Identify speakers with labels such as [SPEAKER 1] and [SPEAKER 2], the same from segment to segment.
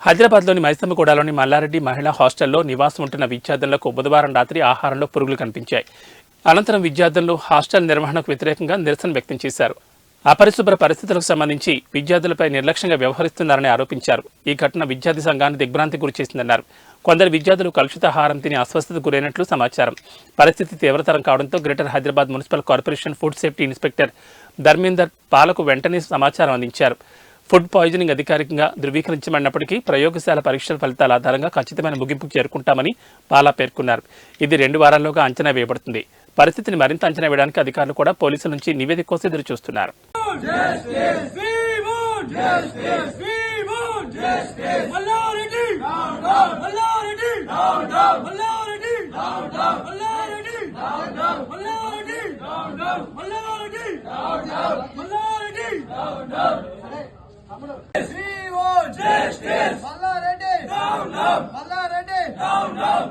[SPEAKER 1] హైదరాబాద్లోని మైసమ్మగూడలోని మల్లారెడ్డి మహిళా హాస్టల్లో నివాసం ఉంటున్న విద్యార్థులకు బుధవారం రాత్రి ఆహారంలో పురుగులు కనిపించాయి. అనంతరం విద్యార్థులు హాస్టల్ నిర్వహణకు వ్యతిరేకంగా నిరసన వ్యక్తం చేశారు. అపరిశుభ్ర పరిస్థితులకు సంబంధించి విద్యార్థులపై నిర్లక్ష్యంగా వ్యవహరిస్తున్నారని ఆరోపించారు. ఈ ఘటన విద్యార్థి సంఘాన్ని దిగ్భ్రాంతి గురిచేసిందన్నారు కొందరు విద్యార్థులు కలుషితాహారం తిని అస్వస్థతకు గురైనట్లు సమాచారం. పరిస్థితి తీవ్రతరం కావడంతో greater Hyderabad municipal corporation food safety inspector Dharmender పాలకు వెంటనే సమాచారం అందించారు. ఫుడ్ పాయిజనింగ్ అధికారికంగా ధృవీకరించబడినప్పటికీ ప్రయోగశాల పరీక్షల ఫలితాల ఆధారంగా ఖచ్చితమైన ముగింపుకు చేరుకుంటామని పాలా పేర్కొన్నారు ఇది రెండు వారాల్లోగా అంచనా వేయబడుతుంది పరిస్థితిని మరింత అంచనా వేయడానికి అధికారులు కూడా పోలీసుల నుంచి నివేదిక కోసం ఎదురు చూస్తున్నారు
[SPEAKER 2] We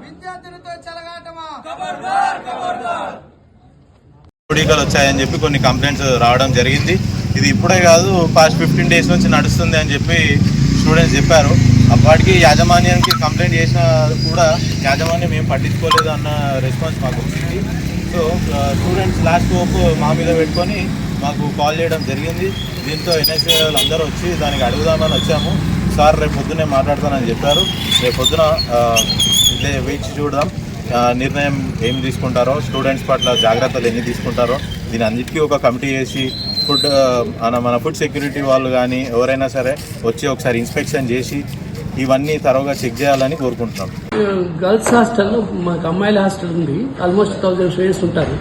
[SPEAKER 3] విద్యార్థులతో చెలగాటమా?
[SPEAKER 4] పూడికలు వచ్చాయని చెప్పి కొన్ని కంప్లైంట్స్ రావడం జరిగింది. ఇది ఇప్పుడే కాదు పాస్ట్ ఫిఫ్టీన్ డేస్ నుంచి నడుస్తుంది అని చెప్పి స్టూడెంట్స్ చెప్పారు. అప్పటికి యాజమాన్యానికి కంప్లైంట్ చేసిన కూడా యాజమాన్యం ఏం పట్టించుకోలేదు అన్న రెస్పాన్స్ మాకు వచ్చింది. సో స్టూడెంట్స్ లాస్ట్ హోప్ మా మీద పెట్టుకొని మాకు కాల్ చేయడం జరిగింది. దీంతో ఎన్ఎస్ఏ వాళ్ళు అందరూ వచ్చి దానికి అడుగుదామని వచ్చాము. సార్ రేపు పొద్దున్నే మాట్లాడతానని చెప్పారు. రేపు పొద్దున ఇదే వేచి చూడదాం. నిర్ణయం ఏం తీసుకుంటారో స్టూడెంట్స్ పట్ల జాగ్రత్తలు ఎన్ని తీసుకుంటారో దీని అన్నిటికీ ఒక కమిటీ చేసి ఫుడ్ మన మన ఫుడ్ సెక్యూరిటీ వాళ్ళు కానీ ఎవరైనా సరే వచ్చి ఒకసారి ఇన్స్పెక్షన్ చేసి ఇవన్నీ తరోగా చెక్ చేయాలని కోరుకుంటున్నాం.
[SPEAKER 5] గర్ల్స్ హాస్టల్ మాకు అమ్మాయిల హాస్టల్ ఉంది. ఆల్మోస్ట్ థౌజండ్ స్టూడెంట్స్ ఉంటారు.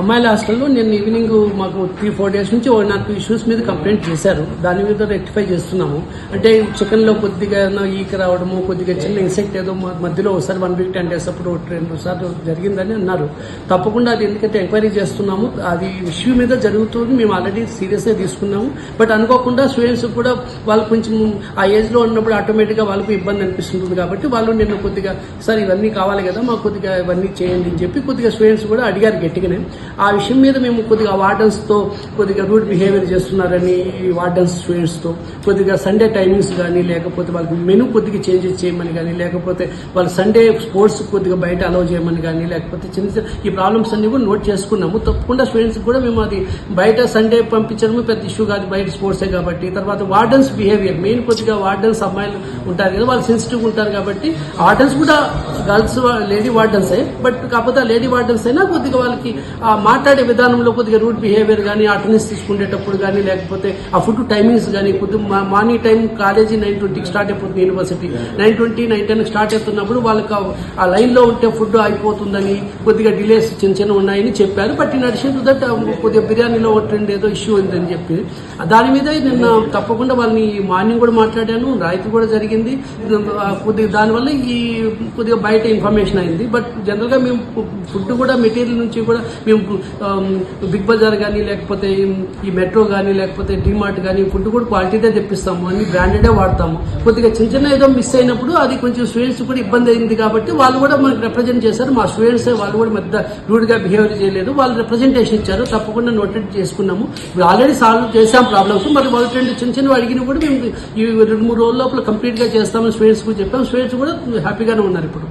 [SPEAKER 5] అమ్మాయిల హాస్టల్లో నేను ఈవినింగ్ మాకు త్రీ ఫోర్ డేస్ నుంచి ఓ నాకు ఇష్యూస్ మీద కంప్లైంట్ చేశారు. దాని మీద రెక్టిఫై చేస్తున్నాము. అంటే చికెన్లో కొద్దిగా ఈక రావడము కొద్దిగా చిన్న ఇన్సెక్ట్ ఏదో మధ్యలో ఒకసారి వన్ వీక్ టెన్ డేస్ అప్పుడు రెండు సార్లు జరిగిందని అన్నారు. తప్పకుండా అది ఎందుకంటే ఎంక్వైరీ చేస్తున్నాము. అది ఇష్యూ మీద జరుగుతుంది. మేము ఆల్రెడీ సీరియస్గా తీసుకున్నాము. బట్ అనుకోకుండా స్టూడెంట్స్ కూడా వాళ్ళు కొంచెం ఆ ఏజ్లో ఉన్నప్పుడు ఆటోమేటిక్గా వాళ్ళకు ఇబ్బంది అనిపిస్తుంటుంది కాబట్టి వాళ్ళు నిన్న కొద్దిగా సార్ ఇవన్నీ కావాలి కదా మాకు కొద్దిగా ఇవన్నీ చేయండి అని చెప్పి కొద్దిగా స్టూడెంట్స్ కూడా అడిగారు గట్టిగానే. ఆ విషయం మీద మేము కొద్దిగా వార్డెన్స్తో కొద్దిగా రూట్ బిహేవియర్ చేస్తున్నారని ఈ స్టూడెంట్స్తో కొద్దిగా సండే టైమింగ్స్ కానీ లేకపోతే వాళ్ళకి మెనూ కొద్దిగా చేంజెస్ చేయమని కానీ లేకపోతే వాళ్ళు సండే స్పోర్ట్స్ కొద్దిగా బయట అలౌ చేయమని కానీ లేకపోతే చిన్న చిన్న ఈ ప్రాబ్లమ్స్ అన్ని కూడా నోట్ చేసుకున్నాము. తప్పకుండా స్టూడెంట్స్ కూడా మేము అది బయట సండే పంపించడము పెద్ద ఇష్యూ కాదు బయట స్పోర్ట్సే కాబట్టి. తర్వాత వార్డెన్స్ బిహేవియర్ మెయిన్ కొద్దిగా వార్డెన్స్ అమ్మాయిలు ఉంటారు కదా వాళ్ళు సెన్సిటివ్ ఉంటారు కాబట్టి వార్డెన్స్ కూడా గర్ల్స్ లేడీ వార్డెన్సే బట్ కాకపోతే లేడీ వార్డెన్స్ అయినా కొద్దిగా వాళ్ళకి ఆ మాట్లాడే విధానంలో కొద్దిగా రూట్ బిహేవియర్ కానీ అటెండెన్స్ తీసుకునేటప్పుడు కానీ లేకపోతే ఆ ఫుడ్ టైమింగ్స్ కానీ కొద్దిగా మార్నింగ్ టైం కాలేజీ నైన్ ట్వంటీకి స్టార్ట్ అయిపోతుంది university. Nine twenty nine ten start అవుతున్నప్పుడు వాళ్ళకి ఆ- లైన్లో ఉంటే ఫుడ్ అయిపోతుందని కొద్దిగా డిలేస్ చిన్న చిన్న ఉన్నాయని చెప్పారు. But in addition to that కొద్దిగా బిర్యానీలో ఒకటి ఏదో ఇష్యూ ఉందని చెప్పి దాని మీద నిన్న తప్పకుండా వాళ్ళని మార్నింగ్ కూడా మాట్లాడాను రాయితీ కూడా జరిగింది. కొద్దిగా దానివల్ల ఈ కొద్దిగా బయట ఇన్ఫర్మేషన్ అయింది. బట్ జనరల్గా మేము ఫుడ్ కూడా మెటీరియల్ నుంచి కూడా మేము ఆమ్, బిగ్ బజార్ కానీ లేకపోతే ఈ మెట్రో కానీ లేకపోతే డిమార్ట్ కానీ ఫుడ్ కూడా క్వాలిటీదే తెప్పిస్తాము. అన్ని బ్రాండెడే వాడతాము. కొద్దిగా చిన్న చిన్న ఏదో మిస్ అయినప్పుడు అది కొంచెం స్టూడెంట్స్ కూడా ఇబ్బంది అయింది కాబట్టి వాళ్ళు కూడా మనకు రిప్రజెంట్ చేశారు. మా స్టూడెంట్స్ వాళ్ళు కూడా పెద్ద రూడ్గా బిహేవియర్ చేయలేదు. వాళ్ళు రిప్రజెంటేషన్ ఇచ్చారు. తప్పకుండా నోటెడ్ చేసుకున్నాము. ఆల్రెడీ సాల్వ్ చేసాం ప్రాబ్లమ్స్ మరి వాళ్ళు రెండు చిన్న చిన్నవి అడిగిన కూడా మేము ఈ రెండు మూడు రోజుల లోపల కంప్లీట్గా చేస్తామని స్టూడెంట్స్ కూడా చెప్పాము. స్టూడెంట్స్ కూడా హ్యాపీగానే ఉన్నారు ఇప్పుడు.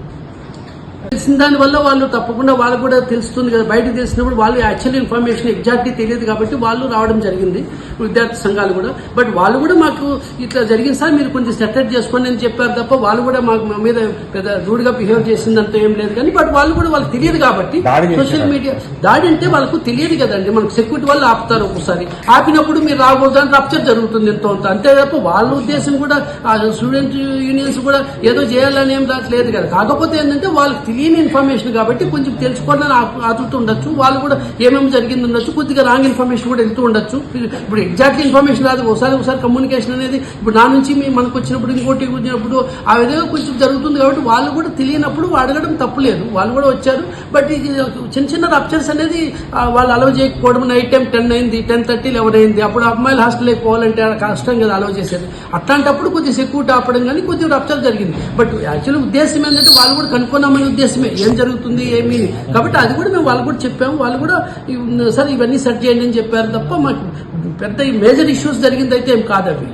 [SPEAKER 5] తెలిసిన దాని వల్ల వాళ్ళు తప్పకుండా వాళ్ళకు కూడా తెలుస్తుంది కదా. బయట తెలిసినప్పుడు వాళ్ళు యాక్చువల్ ఇన్ఫర్మేషన్ ఎగ్జాక్ట్లీ తెలియదు కాబట్టి వాళ్ళు రావడం జరిగింది విద్యార్థి సంఘాలు కూడా. బట్ వాళ్ళు కూడా మాకు ఇట్లా జరిగింది సార్ మీరు కొంచెం సెటరేట్ చేసుకోండి అని చెప్పారు తప్ప వాళ్ళు కూడా మాకు మా మీద పెద్ద రూడ్గా బిహేవ్ చేసిందంత ఏం లేదు కానీ బట్ వాళ్ళు కూడా వాళ్ళకి తెలియదు కాబట్టి సోషల్ మీడియా దాడి అంటే వాళ్ళకు తెలియదు కదండి. మనకు సెక్యూరిటీ వాళ్ళు ఆపుతారు ఒకసారి ఆపినప్పుడు మీరు రాకూడదు అని రప్చర్ జరుగుతుంది ఎంతో అంత. అంతే తప్ప వాళ్ళ ఉద్దేశం కూడా ఆ స్టూడెంట్ యూనియన్స్ కూడా ఏదో చేయాలని ఏం లేదు కదా. కాకపోతే ఏంటంటే వాళ్ళకి తెలియని ఇన్ఫర్మేషన్ కాబట్టి కొంచెం తెలుసుకోవాలని ఆ- ఆతృత ఉండొచ్చు. వాళ్ళు కూడా ఏమేమి జరిగింది ఉండొచ్చు. కొద్దిగా రాంగ్ ఇన్ఫర్మేషన్ కూడా వెళ్తూ ఉండొచ్చు. ఇప్పుడు ఎగ్జాక్ట్ ఇన్ఫర్మేషన్ రాదు. ఒకసారి ఒకసారి కమ్యూనికేషన్ అనేది ఇప్పుడు నా నుంచి మీ మనకు వచ్చినప్పుడు ఇంకోటి వచ్చినప్పుడు ఆ విధంగా కొంచెం జరుగుతుంది కాబట్టి వాళ్ళు కూడా తెలియనప్పుడు అడగడం తప్పులేదు వాళ్ళు కూడా వచ్చారు. బట్ చిన్న చిన్న రప్చర్స్ అనేది వాళ్ళు అలవ్ చేయకపోవడం నైట్ టైం టెన్ అయింది టెన్ థర్టీ లెవెన్ అయింది. అప్పుడు అమ్మాయిలు హాస్టల్కి పోవాలంటే కష్టం కదా అలవ్ చేసేది. అట్లాంటప్పుడు కొద్దిగా సెక్యూరిటీ ఆపడం కానీ కొద్దిగా రప్చర్ జరిగింది. బట్ యాక్చువల్ ఉద్దేశం ఏంటంటే వాళ్ళు కూడా కనుక్కున్నామనే ఉద్దేశమే ఏం జరుగుతుంది ఏమి అని. కాబట్టి అది కూడా మేము వాళ్ళు కూడా చెప్పాము వాళ్ళు కూడా సార్ ఇవన్నీ సెట్ చేయండి అని చెప్పారు తప్ప మాకు పెద్ద మేజర్ ఇష్యూస్ జరిగింది అయితే ఏం కాదు అవి